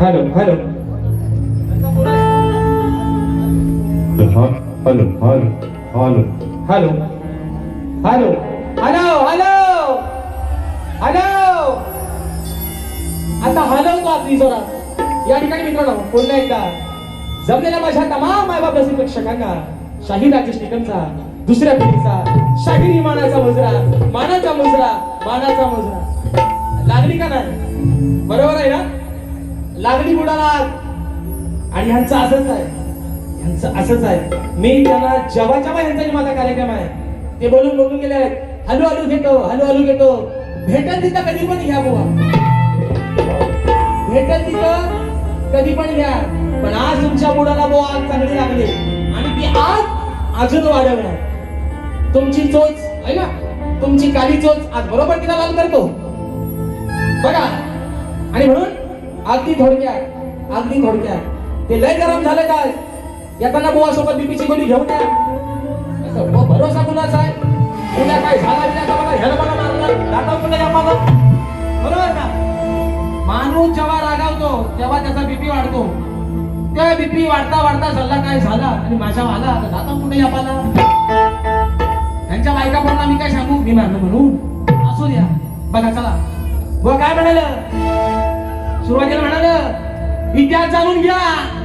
Hello hello. Hello. Hello. Hello hello. Hello. Hello hello आता हलवतो आपली जोरात या ठिकाणी मित्रांनो पुन्हा एकदा. जमलेल्या माझ्या तमाम मायबाप रसिक प्रेक्षकांना शाही राजेश निकमचा दुसऱ्या पिढीचा शाहिरी मानाचा मुजरा मानाचा मुजरा मानाचा मुजरा. लागली का नाही? बरोबर आहे ना? लागली बुडाला. आणि ह्यांचं असंच आहे. ह्यांचं असंच आहे. मी त्यांना जेव्हा जेव्हा ह्यांचा माझा कार्यक्रम आहे ते बोलून बोलून गेले आहेत हलू हलू घेतो हलू हलू घेतो. भेटल तिथं कधी पण घ्या बुवा. भेटल तिथं कधी पण घ्या. पण आज तुमच्या बुडाला बुवा आग चांगली लागली. आणि ती आग अजून वाढवणार. तुमची चोच आहे ना? तुमची काली चोच आज बरोबर तिला लाल करतो. बघा. आणि म्हणून अगदी थोडक्यात अगदी थोडक्यात. ते लय गरम झालं काय येताना बुवा सोबत बीपीची गोळी घेऊन या. असं भरोसा कुणाचा आहे? उद्या काय झाला ह्याला मारलं बरोबर ना माणूस जेव्हा रागावतो तेव्हा त्याचा बीपी वाढतो. त्या बीपी वाढता वाढता झाला काय झाला? आणि माझ्या आला. तर दाता कुठे या त्यांच्या बायका मी काय सांगू? मी मारलं म्हणून. असू द्या. बघा चला. बुवा काय म्हणाल? सुरुवातीला म्हणाल इतिहास जाणून घ्या.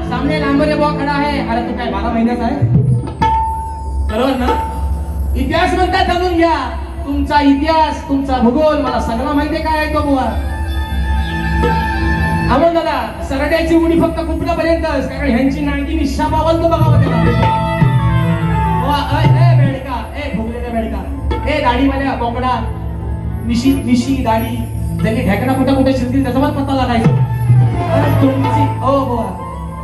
सामने लांबरे बॉ खडा आहे. अरे तू काय बारा महिन्याचा आहे? बरोबर ना? इतिहास म्हणतात जाणून घ्या. तुमचा इतिहास तुमचा भूगोल मला सगळा माहिती काय आहे तो बुवा. अमोल दादा सरड्याची उडी फक्त कुठल्यापर्यंतच? कारण ह्यांची नांगी निशा बावलतो बघावं त्याला. ए बेडका ए भोगलेला बेडका. ए दाढीवाल्या बोकडा. निशी निशी दाढी. त्यांनी ढेकणा कुठं कुठे शिरतील त्याचा पण पत्ता लागायचा. तुमची ओ बुवा.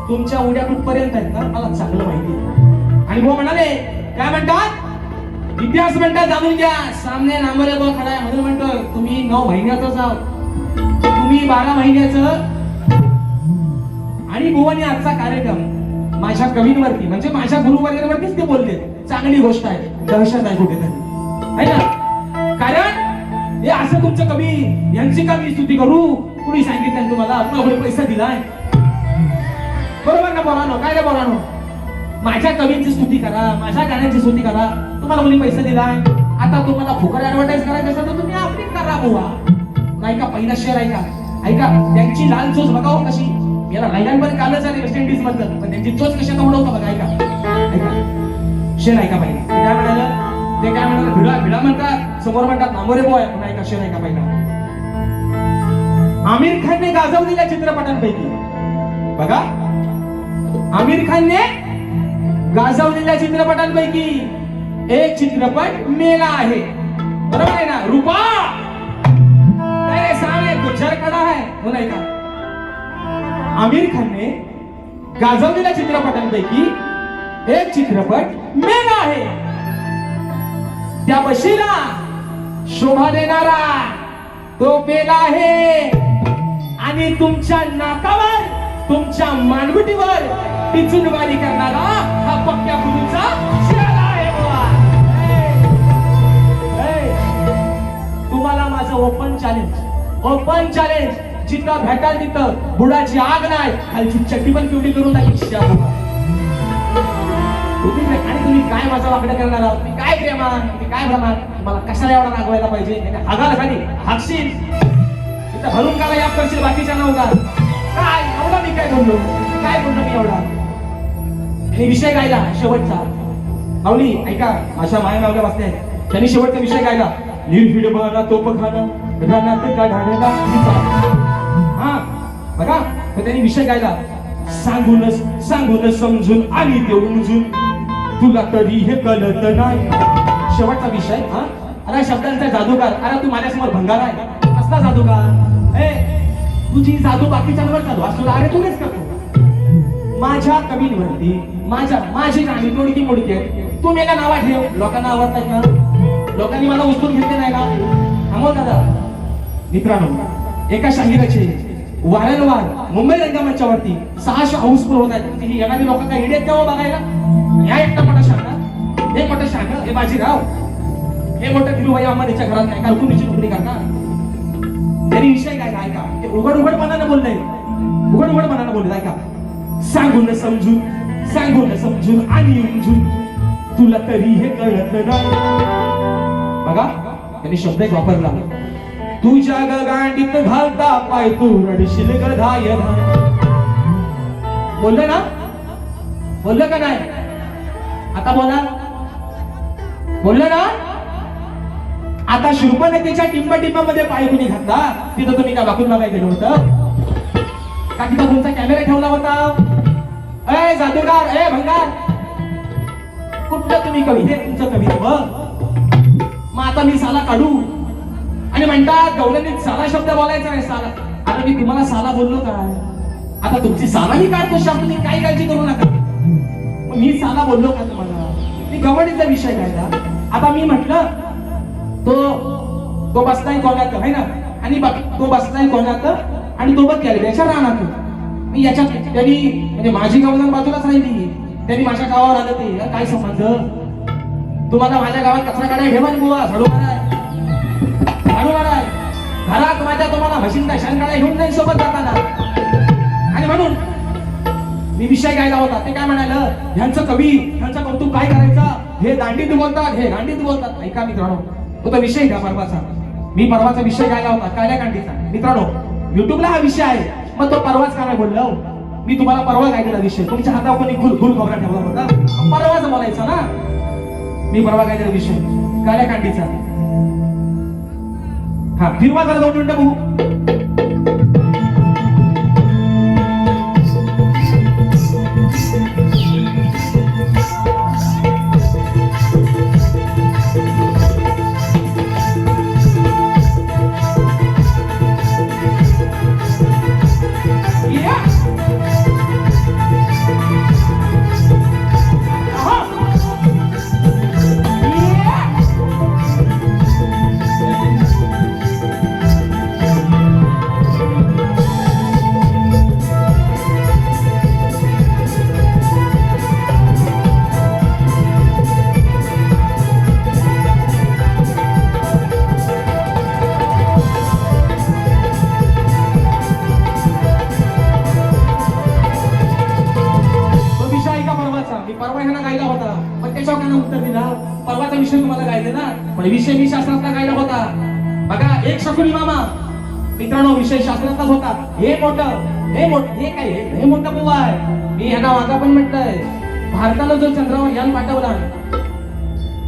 तुमच्या उड्या कुठपर्यंत आहेत ना मला चांगलं माहिती आणि बुवा म्हणाले काय म्हणतात? इतिहास म्हणतात जाणून घ्या. सामने नांबरे बुवा खडा म्हणून म्हणतो तुम्ही नऊ महिन्याचाच आहोत. तुम्ही बारा महिन्याचं. आणि बुवानी आजचा कार्यक्रम माझ्या कवींवरती म्हणजे माझ्या गुरुवर्गावरतीच ते बोलले. चांगली गोष्ट आहे दहशत आहे कुठेतरी. है ना? कारण हे असं तुमचं कमी यांची का मी स्तुती करू? कुणी सांगितलं तुम्हाला? आपला पैसा दिलाय. बरोबर ना बोलानो काय रे बोलानो माझ्या कवींची स्तुती करा माझ्या गाण्याची स्तुती करा. तुम्हाला कोणी पैसा दिलाय? आता तुम्हाला फुकट ऍडव्हर्टाईज करायचं असेल तर तुम्ही आपली करा बुवा. नाही का? पहिला शेअर ऐका ऐका त्यांची लाल चोच बघावं हो कशी. याला राहिल्यांवर कालच आले वेस्ट इंडिज मधलं. पण त्यांची चोच कशी आता उडवतं बघा ऐका. ऐका. शेर ऐका पहिला? काय म्हणाला ते काय म्हणतात भिडा भिडा म्हणतात समोर म्हणतात नामोरे बॉय नाही कसे नाही का पहिला आमिर खानने गाजवलेल्या चित्रपटांपैकी बघा आमिर खानने गाजवलेल्या चित्रपटांपैकी एक चित्रपट मेला आहे. बरोबर आहे ना रूपा? तेरे सामने गुज्जर खडा है हो नाही का आमिर खानने गाजवलेल्या चित्रपटांपैकी एक चित्रपट मेला आहे. त्या बशीला शोभा देणारा तो पेला आहे. आणि तुमच्या नाकावर तुमच्या मानगुटीवर टिचूनवारी करणारा हा पक्क्या गुरुचा आहे तुम्हाला माझं ओपन चॅलेंज ओपन चॅलेंज जिथं भेटाल तिथं बुडाची आग नाही. खालची चट्टी पण पिवडी करून टाकी आणि तुम्ही काय माझा वाकडं करणार आहात? तुम्ही काय प्रेमान तुम्ही काय भ्रमान मला कशाला एवढा रागवायला पाहिजे? नाही हागाल खाली. हाकशील इथं भरून काला या करशील बाकीच्या नव्हता काय? एवढा मी काय बोललो? काय बोललो मी एवढा? आणि विषय गायला शेवटचा. माऊली ऐका. माझ्या माया मावल्या वाचते त्यांनी शेवटचा विषय गायला. निर्भीड बाळा तोप खाना रानात काढायला हा बघा. तर त्यांनी विषय गायला. सांगूनच सांगून समजून आणि ते उमजून तुला तरी हे कळत नाही. शेवटचा विषय हा? अरे शब्दांचा जादूगार. अरे तू माझ्यासमोर भंगार आहे. कसला जादूगार? ए तुझी जादू बाकीच्यांवर चालू असतो अरे तुलाच करतो. माझ्या कवींवरती माझ्या माझी गाणी तोडकी मोडकी आहे. तू मेला नावा ठेव. लोकांना आवडत नाही का? लोकांनी मला उचलून घेतले नाही का? थांबव दादा. मित्रांनो एका शाहिराचे वारंवार मुंबई रंगमंचावरती सहाशे हाऊसफुल होत आहेत. ही येणारी लोक काय इडे तेव्हा हो बघायला? ह्या एकटा मोठा शाखा हे मोठं शाखा हे बाजीराव. हे मोठं धीरूभाई अंबानीच्या घरात नाही कारकुनीची नोकरी करता त्यांनी विषय काय काय का? ते उघड मनानं बोलले उघड उघड मनानं बोलत ऐका. सांगून समजून सांगून समजून आणि उमजून तुला तरी हे कळत नाही. बघा त्यांनी शब्द एक वापरला. तुझ्या ग गांडीत घालता पाय तू रडशील गधाय बोललं ना? बोललं का नाही? आता बोला. बोललं ना? आता शृपनतेच्या टिंबा टिंबामध्ये पाय कुणी घातला? तिथं तुम्ही का वाकून बघायला गेलं होतं? का तिथं तुमचा कॅमेरा ठेवला होता? ए जादूगार ए भंगार. कुठलं तुम्ही कवी? हे तुमचं कवित्व मग आता मी साला काढू. आणि म्हणतात गौरवनीत साला शब्द बोलायचा आहे साला. आता मी तुम्हाला साला बोललो काय? आता तुमची सालाही काढतो शब्द तुम्ही काही काळजी करू नका. मी साला बोललो का तुम्हाला? मी गवडीचा विषय काढला. आता मी म्हटलं तो तो बसलाय कोणात आहे ना? आणि तो बसलाय कोणात आणि तो बघ याच्या राहणार मी याच्यात त्यांनी म्हणजे माझी गावजण बाजूलाच राहिली. त्यांनी माझ्या गावावर आलं ते. काय संबंध तुम्हाला माझ्या गावात कचरा काढायला ठेवा बुवा. झाडू माराय. झाडू माराय. घरात माझ्या तुम्हाला म्हशींचा शान काढाय घेऊन नाही सोबत जाताना. आणि म्हणून मी विषय घ्यायला होता. ते काय म्हणालं? ह्यांचं कवी ह्यांचं कौतुक काय करायचं? हे दांडीत बोलतात हे गांडीत बोलतात ऐका मित्रांनो तो तो विषय घ्या परवाचा. मी परवाचा विषय घ्यायला होता काल्या गांडीचा मित्रांनो युट्यूबला हा विषय आहे. मग तो परवाच काय बोललो? मी तुम्हाला परवा गायलेला विषय. तुमच्या हातावर कोणी गुल गुल खबरा ठेवला होता. परवाच बोलायचा ना? मी परवा गायलेला विषय. काल्या कांडीचा. हा फिरवा जरा दोन मिनिटं बघू. ना पण विषय मी शास्त्रातला गायला होता. बघा एक शकुनी मामा. मित्रांनो विषय शास्त्रातलाच होता. हे मोठं हे मोठ हे काय हे मोठं बुवा आहे. मी ह्यांना वागा पण म्हटलंय. भारताला जो चंद्रावर यान पाठवला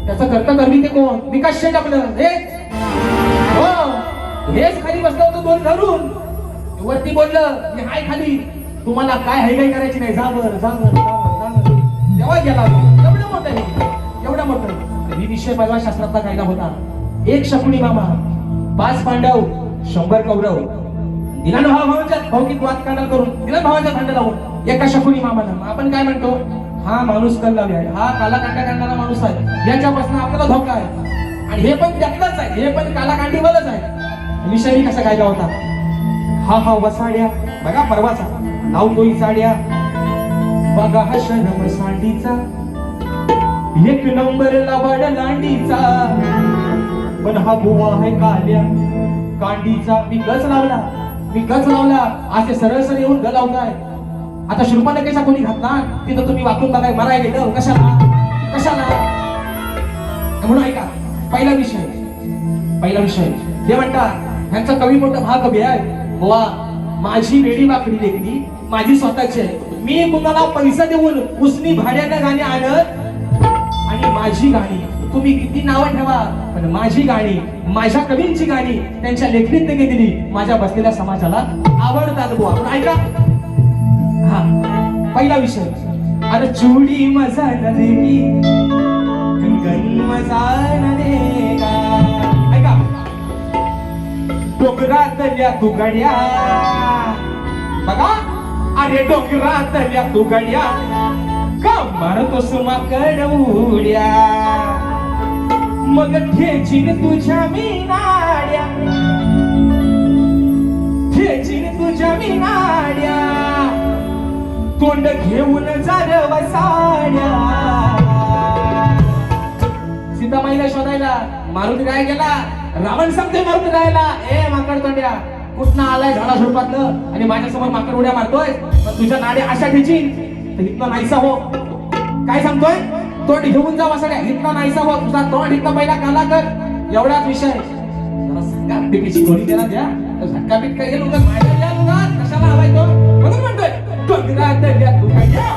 त्याचं कर्ता करवी ते कोण? विकास शेठ आपलं. हेच. हो. हेच खाली बसलं होतं दोन धरून वरती बोललं मी हाय खाली. तुम्हाला काय हाय काय करायची नाही. जा बर जा बर जा बर, जा बर. तेव्हा गेला विषय परवा शास्त्रातला गायला होता. एक शकुनी मामा पाच पांडव शंभर कौरव. दिलान भावा भावाच्या भाऊकीत वाद करून दिलान भावाच्या भांड लावून एका शकुनी मामानं. आपण काय म्हणतो? हा माणूस कल्लावी आहे. हा कालाकांडा कांडा माणूस आहे. याच्यापासून आपल्याला धोका आहे. आणि हे पण त्यातलंच आहे. हे पण कालाकांडीवरच आहे. विषय कसा गायला होता? हा हा वसाड्या. बघा परवाचा. लावतोय साड्या. बघा हा शरम सांडीचा. एक नंबर लवाड लांडीचा. पण हा बुवा आहे काल्या. कांडीचा मी गच लावला. मी गच लावला. असे सरळ सरळ येऊन ग लावताय. आता शृंपणकेचा कोणी घातला? तिथं तुम्ही वाकून बघाय मराय गेलं कशाला? कशाला? म्हणून ऐका. पहिला विषय. पहिला विषय. ते म्हणतात ह्यांचा कवी मोठा भाग कवी आहे. बुवा माझी वेळी वाकडी लेखली माझी स्वतःची आहे. मी कुणाला पैसा देऊन उसनी भाड्यानं गाणी आणत माझी गाणी. तुम्ही किती नावं ठेवा पण माझी गाणी माझ्या कवींची गाणी त्यांच्या लेखणीत त्यांनी दिली. माझ्या बसलेल्या समाजाला आवडतात बुवा. आपण ऐका. हा. पहिला विषय. अरे चुडी मजा न देगी मजा न ऐका. डोंगरातल्या तुगड्या. बघा. अरे डोंगरातल्या तुगड्या. का मारतोस माकड उड्या मग ठेचीन तुझ्या मी नाड्या ठेचीन तुझ्या मी नाड्या तोंड घेऊन झालं वसाड्या सीतामाईला शोधायला मारुती काय गेला रावण सांगते मारुती राहायला. ए माकड तोंड्या कुठनं आलाय झाडा झुडपातलं आणि माझ्यासमोर माकड उड्या मारतोय? पण तुझ्या नाड्या अशा ठेचीन. तर इथला नाहीसा हो. काय सांगतोय? तोंड घेऊन जावा सगळ्या इथला नाहीसा हो. तुझा तोंड इथला पहिला काला कर. एवढाच विषय. जरा गोळी देणार द्या तर झटका काय गेलो द्या कशाला हवाय तो? म्हणून म्हणतोय डोंगरात दर्या तू कया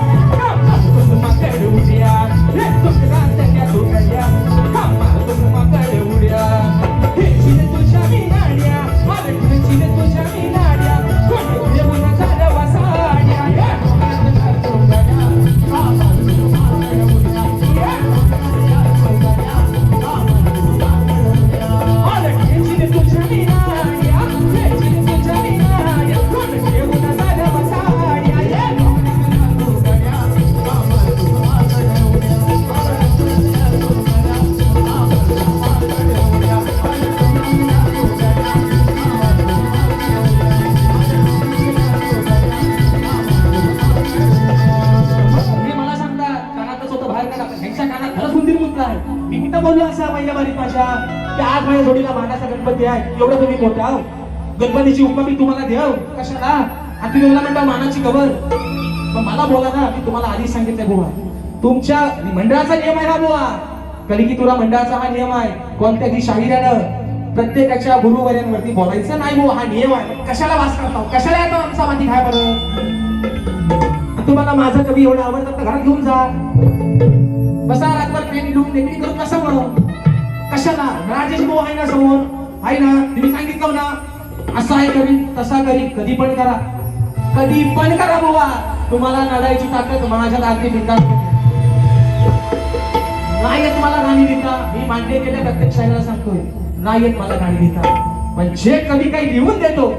गणपती आहे एवढं तुम्ही मोठे आहो. गणपतीची उपमा मी तुम्हाला देव. कशाला? आणि तुम्ही मला म्हणता मानाची खबर पण मला बोला ना मी तुम्हाला आधी सांगितलंय बुवा. तुमच्या मंडळाचा नियम आहे हा बुवा. कलिकी तुला मंडळाचा हा नियम आहे. कोणत्या कोणत्याही शाहिरानं प्रत्येकाच्या गुरुवर्यांवरती बोलायचं नाही बुवा हा नियम आहे. कशाला वास करता हो? कशाला येतो आमचा माती खाय बरं तुम्हाला माझं कवी एवढं आवडतं तर घरात घेऊन जा. बसा रातभर पेन घेऊन देखील करून कसं म्हणून. कशाला? राजेश भाऊ आहे ना समोर. आहे ना तुम्ही सांगितलं ना असा आहे करी तसा करी कधी पण करा. कधी पण करा बुवा. तुम्हाला लढायची ताकद माझ्या लागते मिळतात नाही येत मला गाणी लिहिता मी मान्य केल्या प्रत्येक शाळेला सांगतोय. नाही येत मला गाणी लिहिता पण जे कवी काही लिहून देतो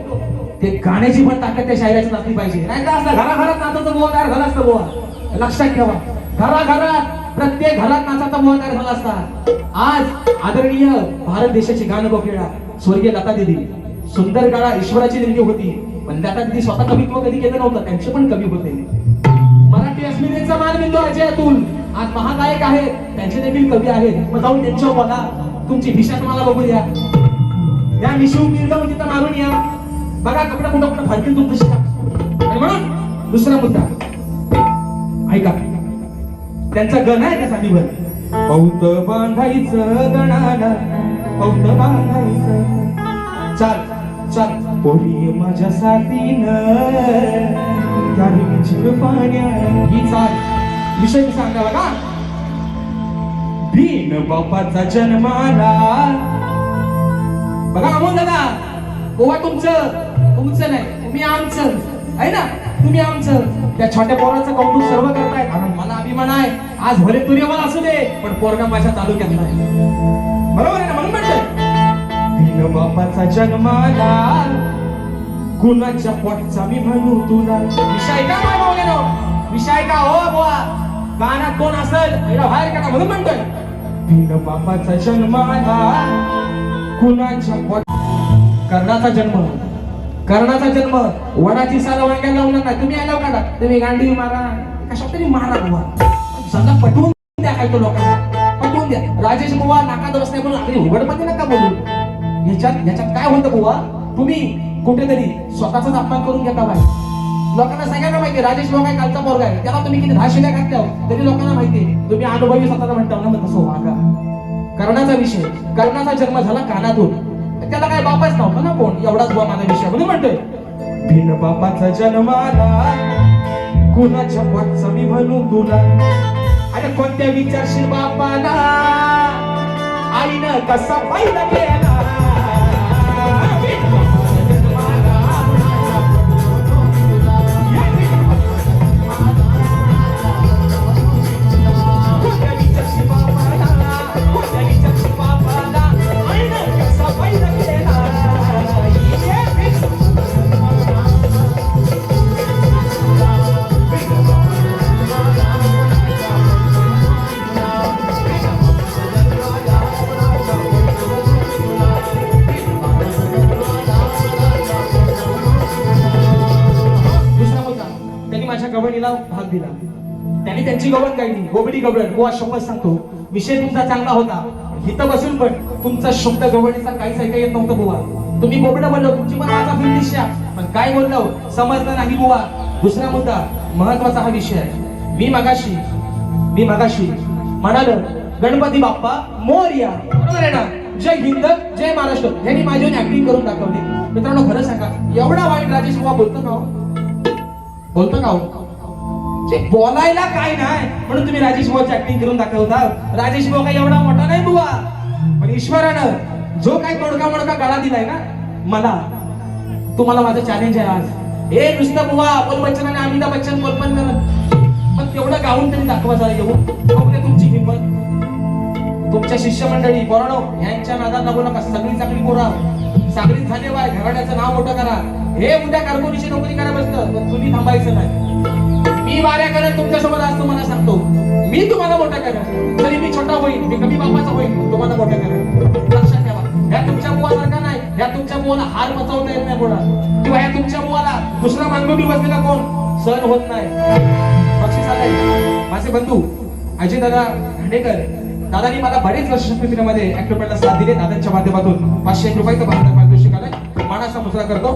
ते गाण्याची पण ताकद त्या शायराची नसली पाहिजे. नाही तर असं घराघरात नाचाचं बुवा तयार झाला असतं बुवा. लक्षात ठेवा. घराघरात प्रत्येक घरात नाचाचा मोह तयार झाला असता. आज आदरणीय भारत देशाची गाणं बघेडा स्वर्गीय लता दिदी. सुंदर काळा ईश्वराची देणगी होती. पण लता दिदी स्वतः कवित्व कधी केलं नव्हतं. त्यांचे पण कवी होते. मराठी अस्मितेचा मानबिंदू अजय अतुल आज महानायक आहेत. त्यांचे देखील कवी आहेत. मग जाऊन त्यांच्यावर बघा. तुमची भिषा तुम्हाला बघू द्या या मिशिव जाऊन तिथं मारून या. बघा कपडा कुठं कुठं फाटतील तुमचं आणि म्हणून दुसरा मुद्दा. ऐका. त्यांचा गण आहे त्या साडीवर पौत बांधायचं गणाला पौत बांधायचं. चाल चाल. पोरी माझ्या साथीनं जीव पाण्या. ही चाल. विषय मी सांगा बघा? भीन बापाचा जन्माला. बघा अमोल दादा गोवा तुमचं तुमचं नाही तुम्ही आमचं. आहे ना? तुम्ही आमचं. त्या छोट्या पोराचं कौतुक सर्व करतायत. आणि मला अभिमान आहे. आज भले तुर्यवाला असू दे पण पोरगा माझ्या तालुक्यात नाही. बरोबर आहे ना? म्हणून म्हणतोय बापाचा जन्माला कुणाच्या पोटचा मी म्हणू तुला. विषय का माय भावलेनो विषय का हो बुवा? गाण्यात कोण असेल? बाहेर का म्हणून म्हणतोय. भीन बापाचा जन्माला कुणाच्या पोट कर्णाचा जन्म कर्णाचा जन्म वडाची साल वांग्या लावला ना तुम्ही आल्यावर काढा. तुम्ही गांडी मारा. कशा तरी मारा बुवा. समजा पटवून द्या काय तो लोकांना. पटवून द्या. राजेश बुवा नाका दोस्त नाही म्हणून अगदी उघडपणे नका बोलू. ह्याच्यात ह्याच्यात काय होतं बुवा? तुम्ही कुठेतरी स्वतःचाच अपमान करून घेता बाहेर. लोकांना सगळ्यांना माहिती राजेश भाऊ काय कालचा पोरगा आहे. त्याला तुम्ही किती दहा शिल्या घातल्या हो? तरी लोकांना माहिती तुम्ही अनुभवी स्वतःला म्हणता ना मग तसं वागा. कर्णाचा विषय कर्णाचा जन्म झाला कानातून. त्याला काय बापाच नव्हता ना कोण? एवढाच बुवा माझा विषय. म्हणून म्हणतोय? बिन बापाचा जन्माला कुणाच्या पोटचा मी म्हणू तुला? अरे कोणत्या विचारशील बापाला? आईनं कसा पाहिला केला? माझ्या भाग दिला. त्यांनी त्यांची गवण गायली गोबडी गवळण गोवा शब्द सांगतो. विषय तुमचा चांगला होता. इथं बसून पण तुमचा शब्द गवळणीचा काहीच ऐका येत नव्हतं बुवा. तुम्ही बोबडं बोललो. तुमची पण माझा दिशा पण काय बोललो? समजलं नाही बुवा. दुसरा मुद्दा महत्त्वाचा हा विषय आहे. मी मगाशी मी मगाशी म्हणालो गणपती बाप्पा मोर्या बरोबर आहे ना? जय हिंद जय महाराष्ट्र. ह्यांनी माझी ऍक्टिंग करून दाखवली. मित्रांनो खरं सांगा एवढा वाईट राजेश बुवा बोलतो का हो? बोलतो का हो? बोलायला काय नाही म्हणून तुम्ही राजेश बुवाची ऍक्टिंग करून दाखवता. राजेश भाऊ काही एवढा मोठा नाही बुवा. पण ईश्वरानं जो काही तोडका मोडका गळा दिलाय ना मला तुम्हाला माझं चॅलेंज आहे आज. हे नुसतं बुवा अपोल बच्चन आणि अमिताभ बच्चन कल्पन करत. पण तेवढं गाऊन तरी दाखवा जरा येऊन तुमची हिंमत तुमच्या शिष्यमंडळी बोराडो यांच्या नादात नको नका. सगळी चांगली बोरा सागरीत झाले बाय घराण्याचं नाव मोठं करा. हे उद्या कारखानीची नोकरी करा बसतं पण तुम्ही थांबायचं नाही. वाऱ्या करत तुमच्या आज तुम्हाला सांगतो. मी तुम्हाला मोठा करेन. तरी मी छोटा होईल मी कमी बापाचा होईल तुम्हाला मोठा करेन. लक्षात ठेवा. ह्या तुमच्या बुवासारखा नाही ह्या तुमच्या बुवाला हार बचावता येत नाही कोणा किंवा ह्या तुमच्या बुवाला दुसरा मानगुटी बसलेला कोण? सहन होत नाही. बक्षीस आलंय. माझे बंधू अजय दादा खांडेकर दादानी मला बरेच वर्ष शक्तीपीठामध्ये ऍक्टोपॅडला साथ दिले दादांच्या माध्यमातून. पाचशे एक रुपयाचं भारत पारितोषिक आलंय. मानाचा मुजरा करतो.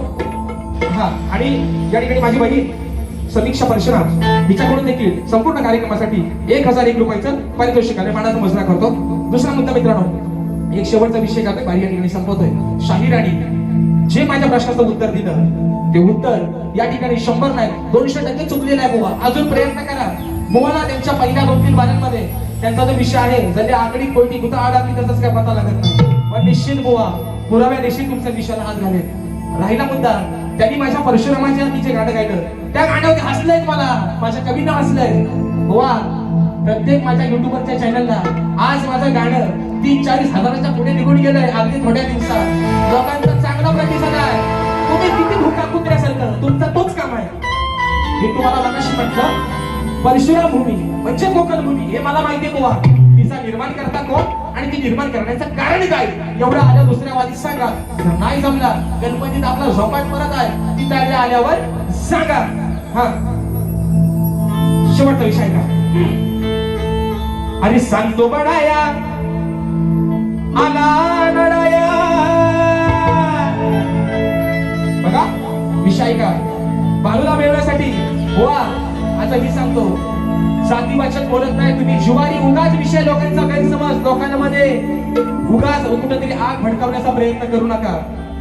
हा आणि या ठिकाणी माझी बहीण समीक्षा परिषदात हिच्याकडून देखील संपूर्ण कार्यक्रमासाठी एक हजार एक रुपयाचं पारितोषिक आणि मानाचा मजरा करतो. दुसरा मुद्दा मित्रांनो एक शेवटचा विषय करतोय बारी या ठिकाणी संपवतोय. शाही राणी जे माझ्या प्रश्नाचं उत्तर दिलं ते उत्तर या ठिकाणी शंभर नाही दोनशे टक्के चुकलेलं आहे बुवा. अजून प्रयत्न करा. बुवाला त्यांच्या पहिल्या दोन तीन बारांमध्ये त्यांचा जो विषय आहे जरी आकडी कोयटी कुठं आड आली त्याचाच काय पता लागत नाही. पण निश्चित बुवा पुराव्या निश्चित तुमच्या विषयाला हात घालेल. राहिला मुद्दा. त्यांनी माझ्या परशुरामाच्या तिचे गाणं गायलं. त्या गाण्यावरती हसलंय मला. माझ्या कवीनं हसलंय वा प्रत्येक माझ्या युट्यूबरच्या चॅनलला आज माझं गाणं तीन चाळीस हजाराच्या पुढे निघून गेलंय अगदी थोड्या दिवसात. लोकांचा चांगला प्रतिसाद आहे. तुम्ही किती भुका कुत्र्यासारखं? तुमचा तोच काम आहे. मी तुम्हाला मगाशी म्हटलं परशुराम भूमी म्हणजे कोकण भूमी हे मला माहिती आहे तिचा निर्माण करता कोण? आणि ती निर्माण करण्याचं कारण काय? एवढं आल्या दुसऱ्या वादी सांगा. नाही जमला गणपतीत आपला झोपाट परत आहे. ती तारल्या आल्यावर सांगा. हा. शेवटचा विषय का? अरे सांगतो बडाया. आला नडाया. बघा विषय का? बालूला मिळवण्यासाठी हो आता मी सांगतो जाती बोलत नाही. तुम्ही जुवारी उगाच विषय लोकांचा गैरसमज. लोकांमध्ये उगाच कुठेतरी आग भडकावण्याचा प्रयत्न करू नका.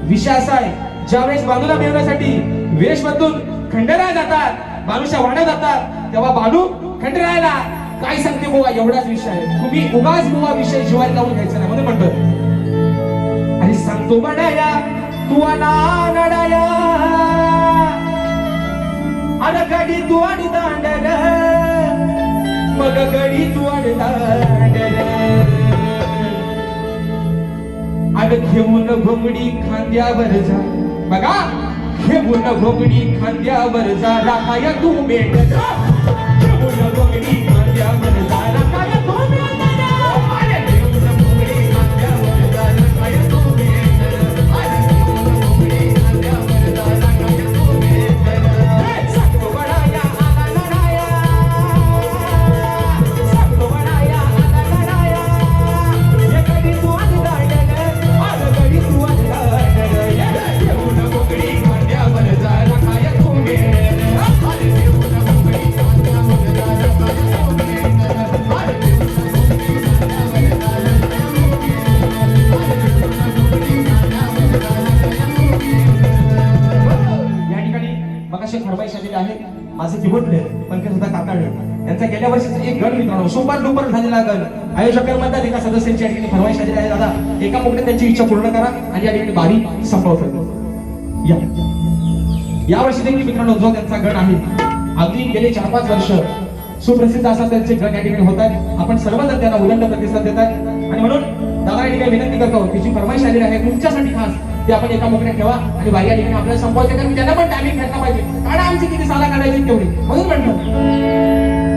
विषय असा आहे ज्यावेळेस बालूला मिळवण्यासाठी वेश बदलून खंडराय जातात बालूच्या वाड्या जातात तेव्हा बालू खंडरायला काय सांगते बुवा? एवढाच विषय आहे. तुम्ही उगाच बुवा विषय जिवारी लावून घ्यायचा नाही म्हणून म्हणतो आणि सांगतो बडाया तू अनाडाया नडाया तू आणि दांडल मग गडी आणि घेऊन घोंगडी खांद्यावर जा. बघा घेऊन घोंगडी खांद्यावर जा. राखाय तू मेट माझे कीबोर्ड पंकज सुद्धा काकाडे यांचा गेल्या वर्षीचा एक गण मित्रांनो सुपर डुपर झालेला गण. आयोजकांमध्ये एका सदस्यांची या ठिकाणी फरमाईश आलेली आहे दादा एका मुकडे त्यांची इच्छा पूर्ण करा आणि या ठिकाणी बारी संपवतो या. या वर्षी देखील मित्रांनो जो त्यांचा गण आहे अगदी गेले चार पाच वर्ष सुप्रसिद्ध असा त्यांचे गण या ठिकाणी होत आहे आपण सर्वजण त्यांना उलंड प्रतिसाद देत आणि म्हणून दादा या ठिकाणी विनंती करतो तिची फरमाईश आलेली आहे तुमच्यासाठी खास ते आपण एका मोकळ्यात ठेवा आणि बारी या ठिकाणी आपल्याला संपवायचं कारण त्यांना पण टायमिंग भेटला पाहिजे. कारण आमची किती साला काढायची तेवढी. म्हणून म्हणतो.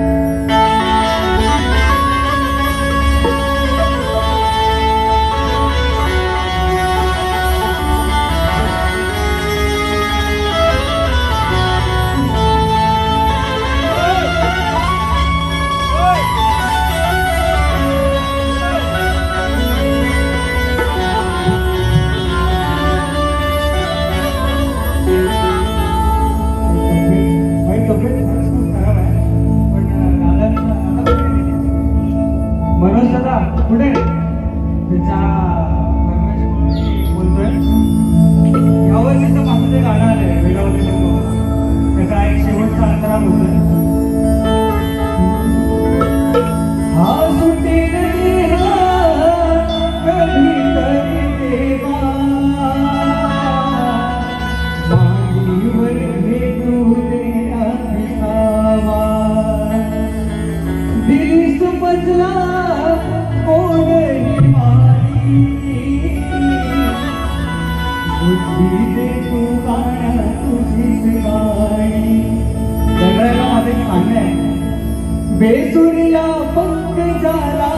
बेसुरिया पंख झाला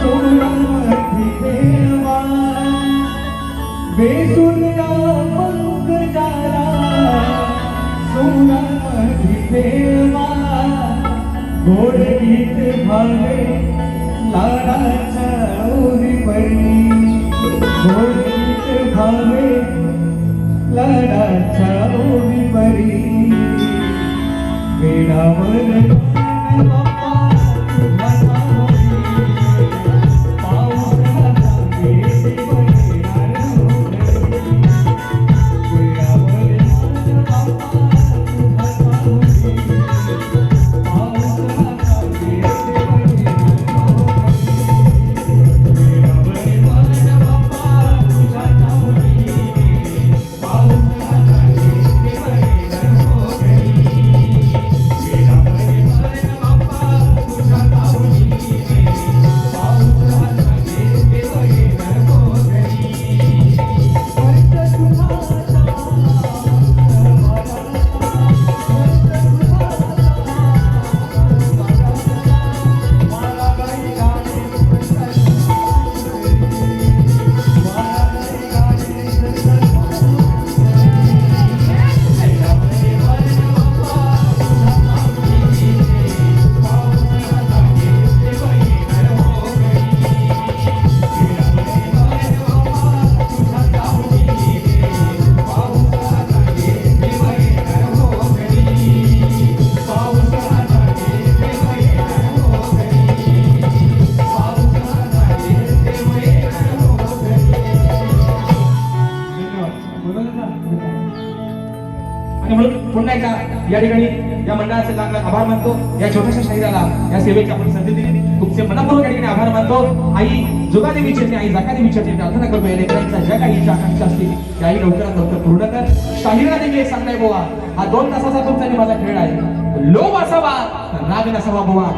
सोडामध्ये देवा. बेसुरिया पंख झाला सोडामध्ये देवा. गोड गीत भावे लाडाच्या ओरी परी गोड गीत भावे लाडाच्या ओरी परी वेडावर या ठिकाणी या मंडळाचे चांगला आभार मानतो. या छोट्याशा शरीराला या सेवेची आपण संधी दिली. खूपसे मनापूर्वक या ठिकाणी आभार मानतो. आई जुगाने विचारते आई जगाने विचारते प्रार्थना करतो या लेकरांच्या ज्या काही इच्छा आकांक्षा असतील त्याही लवकरात लवकर पूर्ण कर. शाहिरा देखील एक सांगताय बोवा. हा दोन तासाचा तुमचा माझा खेळ आहे. लोभ असावा राग नसावा बोवा.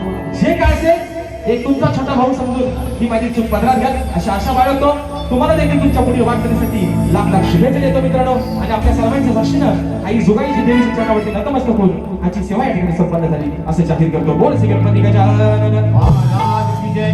जे काय असेल एक तुमचा छोटा भाऊ समजून ही माझी चूक पदरात घ्या. अशा आशा बाळगतो. तुम्हाला देखील तुमच्या पुढील वाटण्यासाठी लाख लाख शुभेच्छा देतो मित्रांनो. आणि आपल्या सर्वांच्या दर्शन आई जुगाईची देवी चरणावरती नतमस्तक होऊन आजची सेवा या ठिकाणी संपन्न झाली. असं जाहीर करतो. बोल श्री गणपती गजानन. विजय